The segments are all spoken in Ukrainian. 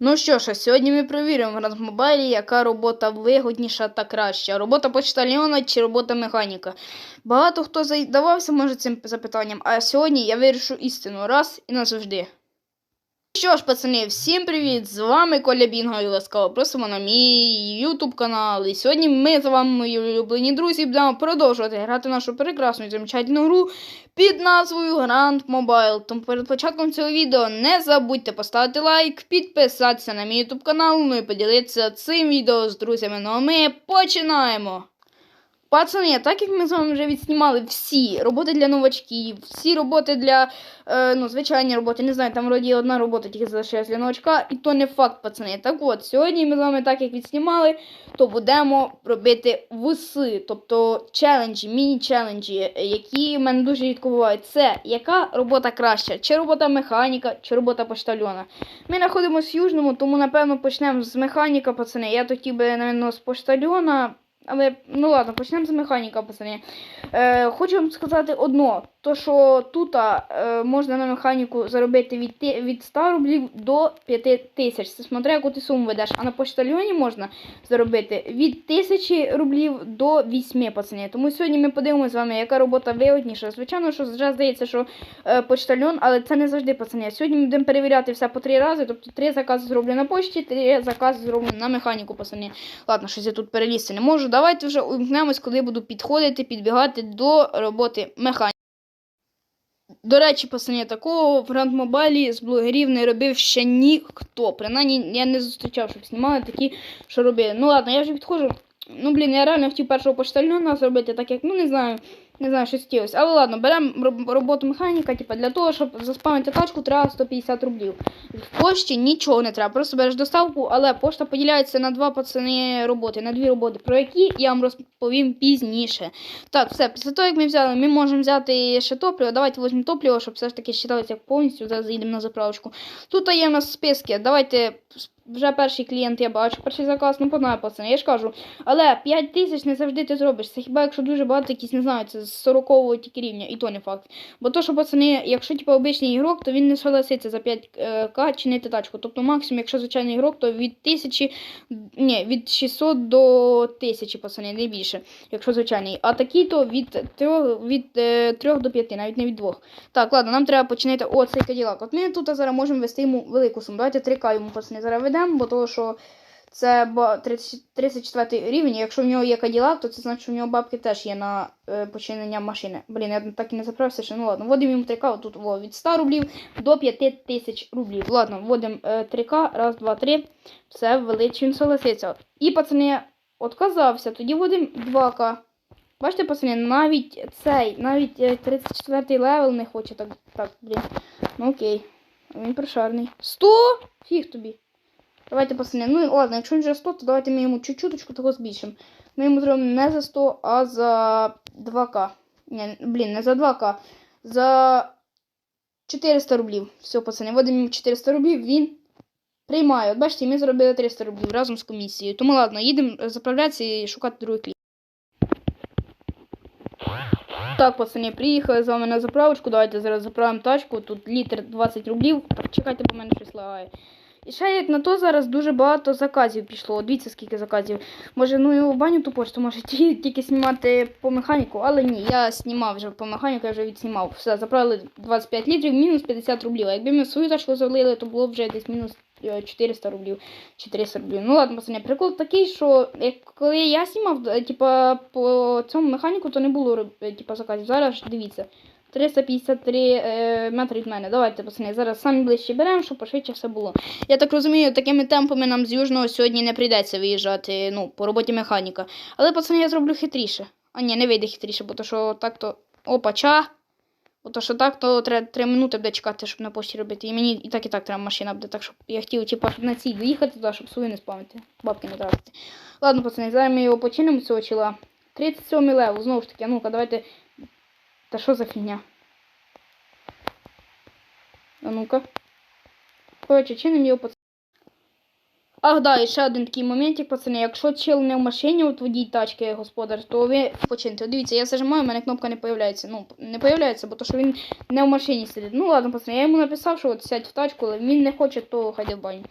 Ну що ж, а сьогодні ми перевіримо в Грандмобайлі, яка робота вигодніша та краща. Робота почтальйона чи робота механіка. Багато хто задавався може цим запитанням, а сьогодні я вирішу істину раз і назавжди. Що ж, пацани, всім привіт! З вами Коля Бінго і ласкаво просимо на мій YouTube канал. І сьогодні ми з вами, мої улюблені друзі, будемо продовжувати грати нашу прекрасну і замечательну гру під назвою Grand Mobile. Тому перед початком цього відео не забудьте поставити лайк, підписатися на мій YouTube канал, ну і поділитися цим відео з друзями. Ну а ми починаємо! Пацани, так як ми з вами вже відснімали всі роботи для новачків, всі роботи для е, ну, звичайні роботи, не знаю, там вроді одна робота тільки залишилась для новачка, і то не факт, пацани. Так от, сьогодні ми з вами, так як відснімали, то будемо робити вуси, тобто челенджі, міні-челенджі, які в мене дуже рідко бувають. Це яка робота краща? Чи робота механіка, чи робота поштальона? Ми знаходимося в Южному, тому напевно почнемо з механіка, пацани. Я хотів би, напевно, з поштальона. Але ну ладно, почнемо з механіка, пацани. Е, хочу вам сказати одно: то що тут е, можна на механіку заробити від, від 100 рублів до 5 тисяч. Це смотря, яку ти суму ведеш. А на поштальйоні можна заробити від 1000 рублів до 8, пацани. Тому сьогодні ми подивимося з вами, яка робота вигодніша. Звичайно, що вже здається, що е, почтальйон, але це не завжди, пацани. Сьогодні ми будемо перевіряти все по три рази. Тобто три закази зроблю на пошті, три закази зроблю на механіку, пацани. Ладно, щось я тут перелізти не можу. Давайте вже умкнемось, коли буду підходити, підбігати до роботи механіки. До речі, пацани, такого в Grand Mobile з блогерів не робив ще ніхто. Принаймні я не зустрічав, щоб знімали такі, що робили. Ну ладно, я вже підходжу. Ну, блін, я реально хотів першого почтальона зробити, так як, ну не знаю, не знаю, що хотілося. Але ладно, беремо роботу механіка, типа, для того, щоб заспамити тачку, треба 150 рублів. В пошті нічого не треба, просто береш доставку, але пошта поділяється на два пацани роботи, на дві роботи, про які я вам розповім пізніше. Так, все, після того, як ми взяли, ми можемо взяти ще топливо. Давайте візьмемо топливо, щоб все ж таки вважалося як повністю. Зараз заїдемо на заправочку. Тут є в нас списки. Давайте вже перший клієнт я бачу, перший заказ, ну поднаю, пацани, я ж кажу. Але 5 тисяч не завжди ти зробиш. Це хіба якщо дуже багато якісь, не знаю, це з 40-го тільки рівня, і то не факт. Бо то, що пацани, якщо типу, обичний ігрок, то він не согласиться за 5к чинити тачку. Тобто максимум, якщо звичайний ігрок, то від 1000, ні, від 600 до 1000, пацани, не більше, якщо звичайний. А такий то від 3, від, е, 3 до 5, навіть не від 2. Так, ладно, нам треба починати оцей каділак. От ми тут зараз можемо вести йому велику суму. Давайте 3К йому пацани зараз ведемо, бо того, що це 34 рівень. Якщо в нього є каділак, то це значить, що в нього бабки теж є на е, починення машини. Блін, я так і не заправився, що ну ладно, вводимо йому 3К, тут во, від 100 рублів до 5 тисяч рублів. Ладно, вводимо е, 3К, раз, два, три. Все, ввели, він согласиться. І пацани отказався, тоді вводимо 2К. Бачите, пацани, навіть цей, навіть е, 34 левел не хоче так, так, блін. Ну окей. Він прошарний. 100? Фіг тобі. Давайте, пацани. Ну ладно, якщо він вже 100, то давайте ми йому чуть-чуточку того збільшимо. Ми йому зробимо не за 100, а за 2К. Ні, блін, не за 2К. За 400 рублів. Все, пацани, вводимо йому 400 рублів, він приймає. От бачите, ми зробили 300 рублів разом з комісією. Тому ладно, їдемо заправлятися і шукати другий кліп. Так, пацани, приїхали з вами на заправочку. Давайте зараз заправимо тачку. Тут літр 20 рублів. Чекайте, бо мене щось лагає. І ще як на то зараз дуже багато заказів пішло. Дивіться, скільки заказів. Може, ну і в баню ту пошту, може тільки знімати по механіку, але ні, я знімав вже по механіку, я вже відснімав. Все, заправили 25 літрів, мінус 50 рублів. А якби ми свою тачку залили, то було б вже десь мінус е, 400 рублів чи 300 рублів. Ну ладно, пацани, прикол такий, що як коли я знімав, е, типа по цьому механіку, то не було е, типа заказів. Зараз дивіться. 353 е, метри від мене. Давайте, пацани, зараз самі ближче беремо, щоб пошвидше все було. Я так розумію, такими темпами нам з Южного сьогодні не прийдеться виїжджати ну, по роботі механіка. Але, пацани, я зроблю хитріше. А ні, не вийде хитріше, бо то що так то. Опа, ча. Бо то що так, то треба 3 минути буде чекати, щоб на пошті робити. І мені і так і так треба машина буде. Так щоб я хотів, типу, на цій доїхати туди, щоб свою не спамити. Бабки не тратити. Ладно, пацани, зараз ми його починимо цього чола. 37 левел, знову ж таки, ну-ка, давайте. Та що за фігня? А ну-ка. Коротше, чинимо його пацани. Ах, да, і ще один такий моментик, пацани. Якщо чел не в машині, от водій тачки господар, то ви починте. Дивіться, я зажимаю, у мене кнопка не появляється. Ну, не появляється, бо то, що він не в машині сидить. Ну ладно, пацани, я йому написав, що от сядь в тачку, але він не хоче, то хай в баню.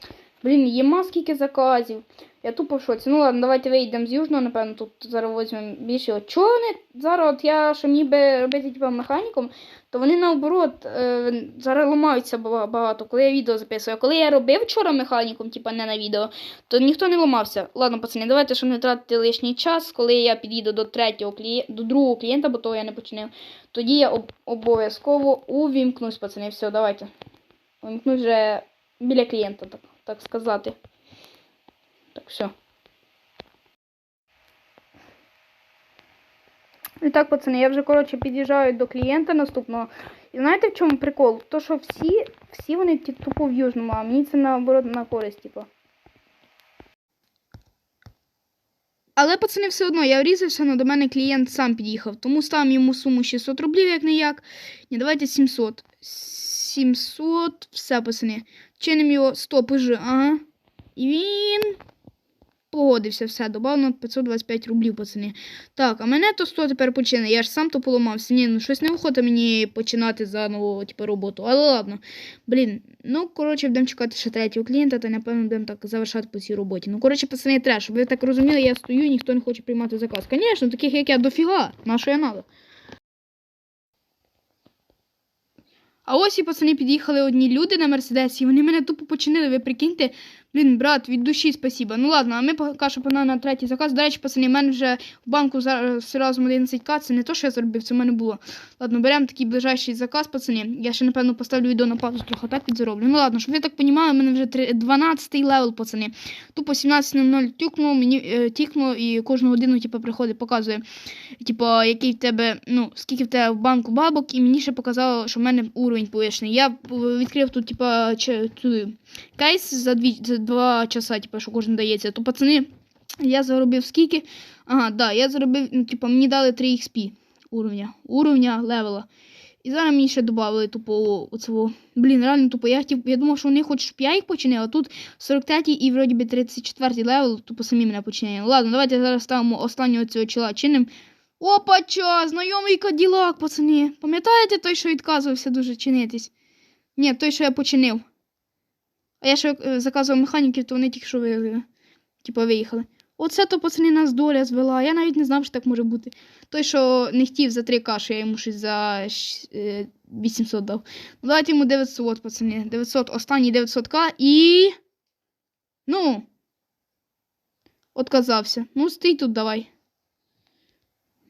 Блін, єма скільки заказів. Я тупо в шоці. Ну ладно, давайте вийдемо з южного, напевно, тут зараз візьмемо більше. Чого вони зараз, от я що міг би робити типу, механіком, то вони наоборот е, зараз ламаються багато, коли я відео записую. А коли я робив вчора механіком, типу не на відео, то ніхто не ламався. Ладно, пацани, давайте, щоб не тратити лишній час, коли я підійду до третього клієнта, до другого клієнта, бо того я не починив. Тоді я об- обов'язково увімкнусь, пацани. Все, давайте. Увімкнусь вже біля клієнта, так, так сказати. Так, все. І так, пацани, я вже, коротше, під'їжджаю до клієнта наступного. І знаєте в чому прикол? То, що всі, всі вони тупо в южному, а мені це наоборот на користь, типу. Але, пацани, все одно, я врізався, але до мене клієнт сам під'їхав. Тому ставимо йому суму 600 рублів, як не як. Ні, давайте 700. 700. Все, пацани. Чинимо його 100 пж. Ага. І він. Погодився, все, добав на 525 рублів, пацани. Так, а мене то 100 тепер почине. Я ж сам то поламався. Ні, ну щось неохота мені починати заново, типу, роботу. Але ладно. Блін, ну коротше, будемо чекати ще третього клієнта, та напевно будемо так завершати по цій роботі. Ну, коротше, пацани, треш, щоб ви так розуміли, я стою ніхто не хоче приймати заказ. Звісно, таких як я дофіга. На що я надо? А ось і пацани під'їхали одні люди на Мерседесі, і вони мене тупо починили. Ви прикиньте, блін, брат, від душі спасіба. Ну ладно, а ми поки що на третій заказ. До речі, пацани, в мене вже в банку зараз разом 11к, це не то, що я заробив, це в мене було. Ладно, беремо такий ближайший заказ, пацани. Я ще, напевно, поставлю відео на паузу, трохи так підзароблю. Ну ладно, щоб ви так понімали, в мене вже 12-й левел, пацани. Тупо 17.00 тюкнуло, мені е, тікнуло і кожну годину, типу, приходить, показує, типу, який в тебе, ну, скільки в тебе в банку бабок, і мені ще показало, що в мене уровень повишений. Я відкрив тут, типу, кейс за, дві, за два часа, типу, що кожен дається. То, пацани, я заробив скільки? Ага, да, я заробив, ну, типу, мені дали 3 XP уровня, уровня левела. І зараз мені ще додали тупо оцього. Блін, реально тупо. Я хотів, я думав, що вони хочуть, щоб я їх починив, а тут 43 і вроді би 34 левел, тупо самі мене починяли. Ладно, давайте зараз ставимо останнього цього чола чиним. Опача, знайомий каділак, пацани. Пам'ятаєте той, що відказувався дуже чинитись? Ні, той, що я починив. А я ще е, заказував механіків, то вони тільки що ви, типу, виїхали. Оце то, пацани, нас доля звела. Я навіть не знав, що так може бути. Той, що не хотів за 3К, що я йому щось за е, 800 дав. Ну, давайте йому 900, пацани. 900, останній 900к і. Ну. Отказався. Ну, стій тут давай.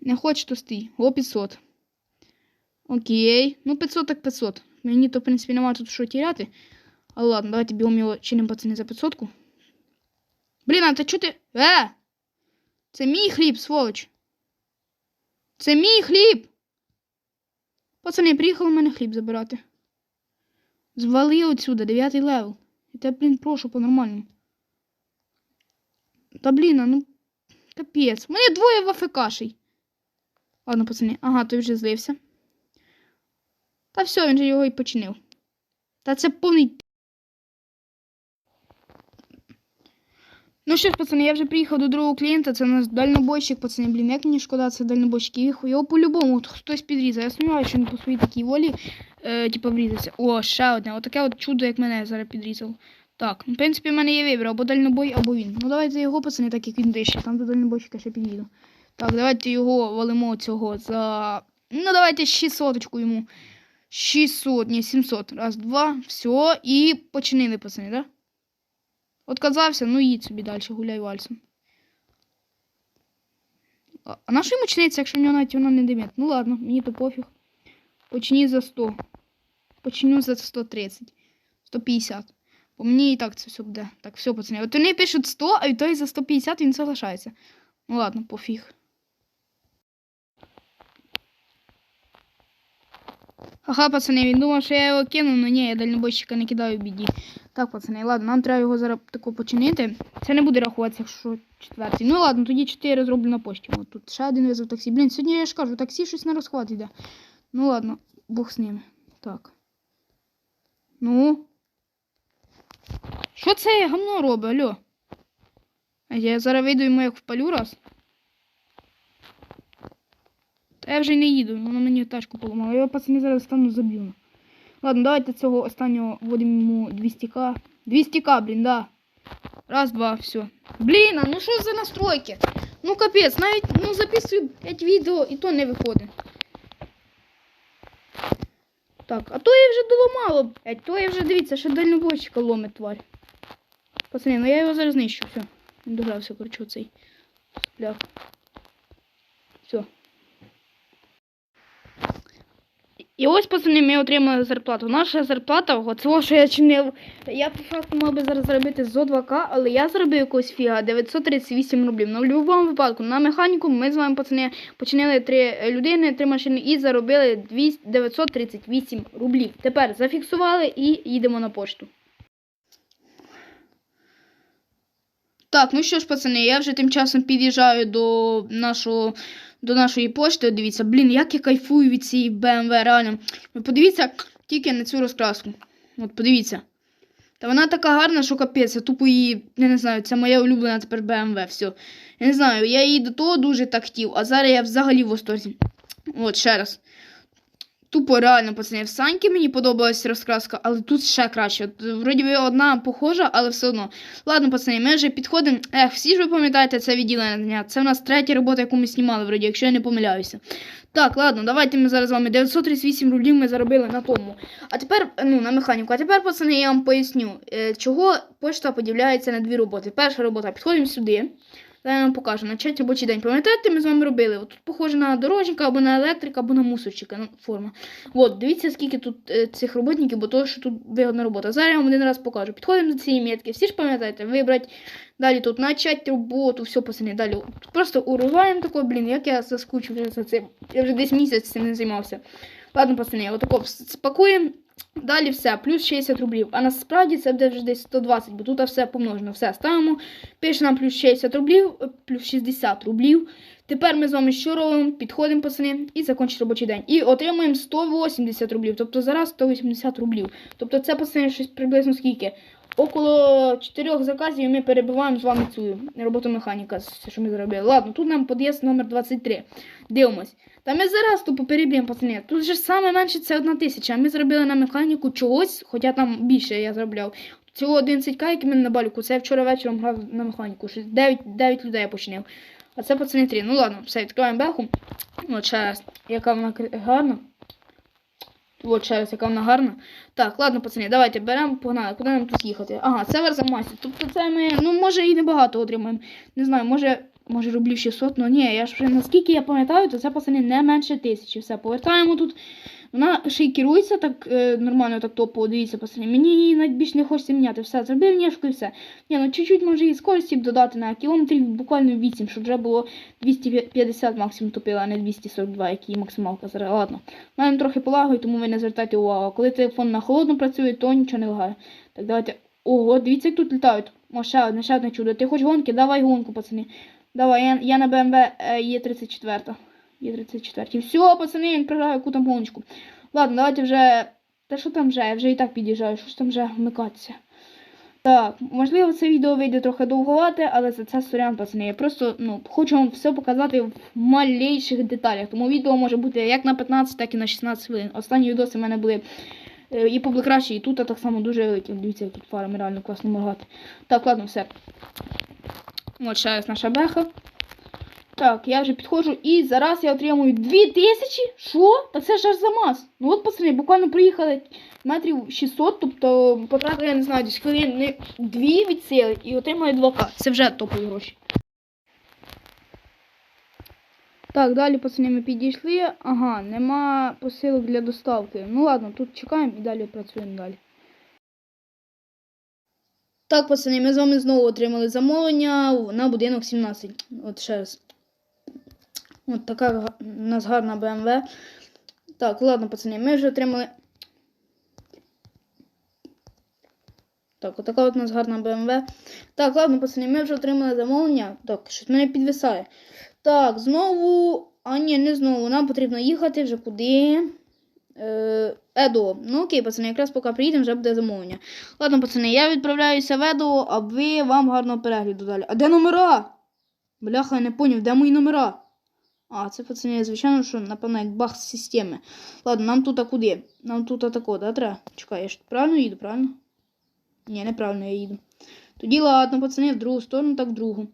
Не хочеш, то стій. О, 500. Окей. Ну, 500 так 500. Мені то, в принципі, нема тут що тіряти. Але ладно, давайте бігом його чинимо, пацани, за 500 -ку. Блін, а ти чого ти. Е! Це мій хліб, сволоч. Це мій хліб. Пацани, приїхали в мене хліб забирати. Звали отсюда, дев'ятий левел. Я тебе, блін, прошу по-нормальному. Та блін, а ну. Капець. У мене двоє в АФКшей. Ладно, пацани. Ага, той вже злився. Та все, він же його і починив. Та це повний. Ну що ж, пацани, я вже приїхав до другого клієнта, це у нас дальнобойщик, пацани, блін, як мені шкода, це дальнобойщик. Його, його по-любому хтось підрізав. Я сумніваюся, що він по своїй такій волі, е, типу, врізався. О, ще одне. Отаке от чудо, як мене зараз підрізав. Так, в принципі, в мене є вибір, або дальнобой, або він. Ну давайте його, пацани, так як він дише, там до дальнобойщика ще під'їду. Так, давайте його валимо цього за. Ну, давайте 600 йому. 600, ні, 700. Раз, два, все. І починили, пацани, да? Отказався, ну їдь собі далі, гуляй вальсом. А, на що йому чиниться, якщо в нього навіть вона не димить? Ну ладно, мені то пофіг. Почні за 100. Почню за 130. 150. По мені і так це все буде. Так, все, пацани. От вони пишуть 100, а і той за 150 він соглашається. Ну ладно, пофіг. Ага, пацани, він думав, що я його кину, але ні, я дальнобойщика не кидаю в біді. Так, пацани, ладно, нам треба його зараз тако починити. Це не буде рахуватися, якщо четвертий. Ну ладно, тоді 4 зроблю на пошті. От тут ще один визов таксі. Блін, сьогодні я ж кажу, таксі щось на розхват йде. Ну ладно, Бог з ними. Так. Ну. Що це гамно робить, алло? Я зараз вийду йому як впалю раз. Та я вже не їду, воно мені тачку поламало. Я пацани зараз стану заб'ю. Ладно, давайте цього останнього вводимо йому 200к. 200к, блін, да. Раз, два, все. Блін, а ну що за настройки? Ну капець, навіть ну записую 5 відео і то не виходить. Так, а то я вже доламало, блядь, то я вже дивіться, ще дальнобойщика ломить тварь. Пацани, ну я його зараз знищу, все. Він догрався, коротше, оцей. Бляха. Все. І ось, пацани, ми отримали зарплату. Наша зарплата, оце, що я чинив. Я по факту мав би зараз заробити зо 2К, але я заробив якогось фіга 938 рублів. Ну, в будь-якому випадку, на механіку ми з вами, пацани, починили три людини, три машини і заробили 200 938 рублів. Тепер зафіксували і їдемо на пошту. Так, ну що ж, пацани, я вже тим часом під'їжджаю до нашого. До нашої пошти, дивіться, блін, як я кайфую від цієї BMW, реально. Ви подивіться тільки на цю розкраску. От подивіться. Та вона така гарна, що капець, я тупо її, я не знаю, це моя улюблена тепер BMW, все. Я не знаю, я її до того дуже так хотів, а зараз я взагалі в восторзі. От, ще раз. Тупо реально, пацани, в Саньки мені подобалась розкраска, але тут ще краще. Вроді би одна похожа, але все одно. Ладно, пацани, ми вже підходимо. Ех, всі ж ви пам'ятаєте це відділення. Це в нас третя робота, яку ми знімали, вроді, якщо я не помиляюся. Так, ладно, давайте ми зараз з вами 938 рублів ми заробили на тому. А тепер, ну, на механіку. А тепер, пацани, я вам поясню, е, чого почта поділяється на дві роботи. Перша робота, підходимо сюди. Зараз я вам покажу. Начать робочий день. Пам'ятаєте, ми з вами робили? Тут похоже на дорожника, або на електрика, або на мусорчика ну, форма. От, дивіться, скільки тут е, цих роботників, бо то, що тут вигодна робота. Зараз я вам один раз покажу. Підходимо до цієї метки. Всі ж пам'ятаєте, вибрати далі тут начать роботу, все пацани, далі. Тут просто уриваємо тако, блін, як я заскучив вже за цим. Я вже десь місяць цим не займався. Ладно, пацани, отако спакуємо. Далі все, плюс 60 рублів. А насправді це буде вже десь 120, бо тут все помножено. Все ставимо. Пише нам плюс 60 рублів, плюс 60 рублів. Тепер ми з вами що робимо? Підходимо, пацани, і закінчить робочий день. І отримуємо 180 рублів. Тобто зараз 180 рублів. Тобто це, пацани, щось приблизно скільки? Около 4 заказів ми перебиваємо з вами цю роботу механіка, що ми зробили. Ладно, тут нам під'їзд номер 23. Дивимось. Та ми зараз тупо переб'ємо, пацани. Тут же саме менше це одна тисяча. Ми зробили на механіку чогось, хоча там більше я заробляв. Цього 11к, який мене на баліку, це я вчора вечором грав на механіку. Щось 9, 9 людей я починив. А це пацани 3. Ну ладно, все, відкриваємо беху. От ще раз, яка вона гарна. От ще яка вона гарна. Так, ладно, пацани, давайте беремо, погнали. Куди нам тут їхати? Ага, це Верзамасі. Тобто це ми, ну, може і небагато отримаємо. Не знаю, може, може рублів 600, ну ні, я ж вже наскільки я пам'ятаю, то це пацани не менше тисячі. Все, повертаємо тут. Вона ще й керується так е, нормально, так топово, дивіться, пацани. Мені її навіть більше не хочеться міняти. Все, зробив ніжку і все. Ні, ну чуть-чуть може і скорості б додати на кілометрів буквально 8, щоб вже було 250 максимум топила, а не 242, який максималка зараз. Ладно. У мене трохи полагою, тому ви не звертайте увагу. Коли телефон на холодно працює, то нічого не лагає. Так, давайте. Ого, дивіться, як тут літають. О, ще одне, ще одне чудо. Ти хоч гонки? Давай гонку, пацани. Давай, я, я на BMW е, є 34. Є 34. Все, пацани, він програє яку там гоночку. Ладно, давайте вже. Та що там вже? Я вже і так під'їжджаю, що ж там вже вмикатися. Так, можливо, це відео вийде трохи довгувати, але за це сорян, пацани. Я просто ну, хочу вам все показати в малейших деталях. Тому відео може бути як на 15, так і на 16 хвилин. Останні відоси в мене були е, і побликращі, і тут, а так само дуже великі. Дивіться, як фарами реально класно моргати. Так, ладно, все. От ще наша беха. Так, я вже підходжу і зараз я отримую 2000? Що? Та це ж аж замаз. Ну от, пацани, буквально проїхали метрів 600, тобто потратили, я не знаю, десь хвилин 2 від сили і отримали 2К. Це вже топові гроші. Так, далі, пацани, ми підійшли. Ага, нема посилок для доставки. Ну ладно, тут чекаємо і далі працюємо далі. Так, пацани, ми з вами знову отримали замовлення на будинок 17. От ще раз. От така у нас гарна BMW. Так, ладно, пацани, ми вже отримали. Так, отака от у нас гарна BMW. Так, ладно, пацани, ми вже отримали замовлення. Так, щось мене підвисає. Так, знову. А ні, не знову. Нам потрібно їхати вже куди. Е, Едо. Ну окей, пацани, якраз поки приїдемо, вже буде замовлення. Ладно, пацани, я відправляюся в Едо, а ви вам гарного перегляду далі. А де номера? Бляха, я не поняв, де мої номера? А, це пацани, звичайно, що, напевно, як баг з системи. Ладно, нам тут а куди? Нам тут атако, да, треба? Чекай, я ж правильно їду, правильно? Ні, неправильно я їду. Тоді ладно, пацани, в другу сторону, так в другу.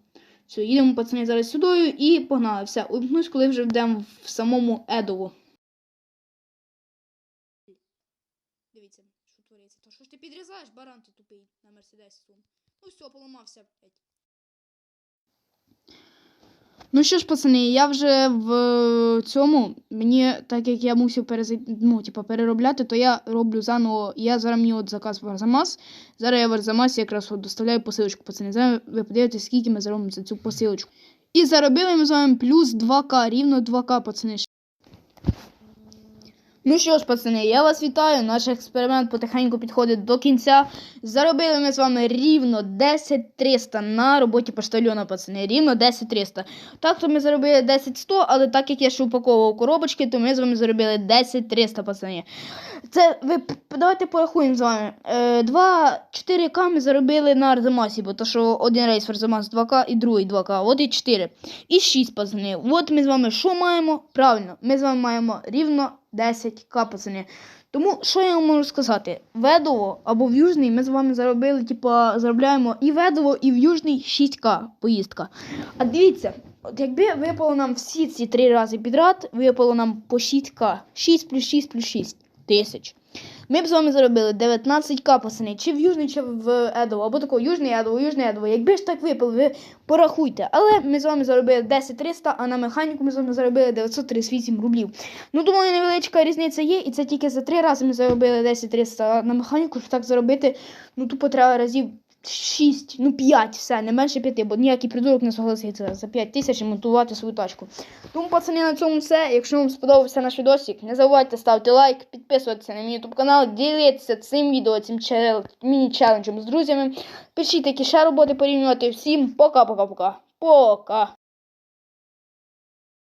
Все, їдемо, пацани, зараз сюди і погнали. Все, увімкнусь, коли вже йдемо в самому Едово. Дивіться, що твориться. То що ж ти підрізаєш, баран ти тупий на Мерседесі? Ну все, поламався. Ну що ж, пацани, я вже в цьому. Мені, так як я мусив перезай... ну, типу, переробляти, то я роблю заново. Я зараз мені от заказ в Арзамас. Зараз я в Арзамасі якраз от доставляю посилочку, пацани. Зараз ви подивитесь, скільки ми заробимо за цю посилочку. І заробили ми з вами плюс 2К, рівно 2К, пацани. Ну що ж, пацани, я вас вітаю. Наш експеримент потихеньку підходить до кінця. Заробили ми з вами рівно 10300 на роботі поштальона, пацани. Рівно 10300. Так, то ми заробили 10100, але так як я ще упаковував коробочки, то ми з вами заробили 10300, пацани. Це ви давайте порахуємо з вами. Е, 2 4К ми заробили на Арзамасі, бо то що один рейс в Арзамас 2К і другий 2К. От і 4. І 6, пацани. От ми з вами що маємо? Правильно, ми з вами маємо рівно 10к, пацани. Тому що я вам можу сказати? Ведово або в Южний ми з вами заробили, типу, заробляємо і Ведово, і в Южний 6к поїздка. А дивіться, от якби випало нам всі ці три рази підряд, випало нам по 6к. 6 плюс 6 плюс 6 тисяч. Ми б з вами заробили 19к, пацани, чи в Южний, чи в Едово, або такого Южний Едово, Южний Едово. Якби ж так випили, ви порахуйте. Але ми з вами заробили 10 300, а на механіку ми з вами заробили 938 рублів. Ну, думаю, невеличка різниця є, і це тільки за три рази ми заробили 10 300, а на механіку, щоб так заробити, ну тупо треба разів 6, ну 5, все, не менше 5, бо ніякий придурок не согласиться за 5 тисяч монтувати свою тачку. Тому, пацани, на цьому все. Якщо вам сподобався наш відосик, не забувайте ставити лайк, підписуватися на мій YouTube канал, ділитися цим відео, цим чел- міні-челенджем з друзями. Пишіть, які ще роботи порівнювати. Всім пока-пока-пока. Пока.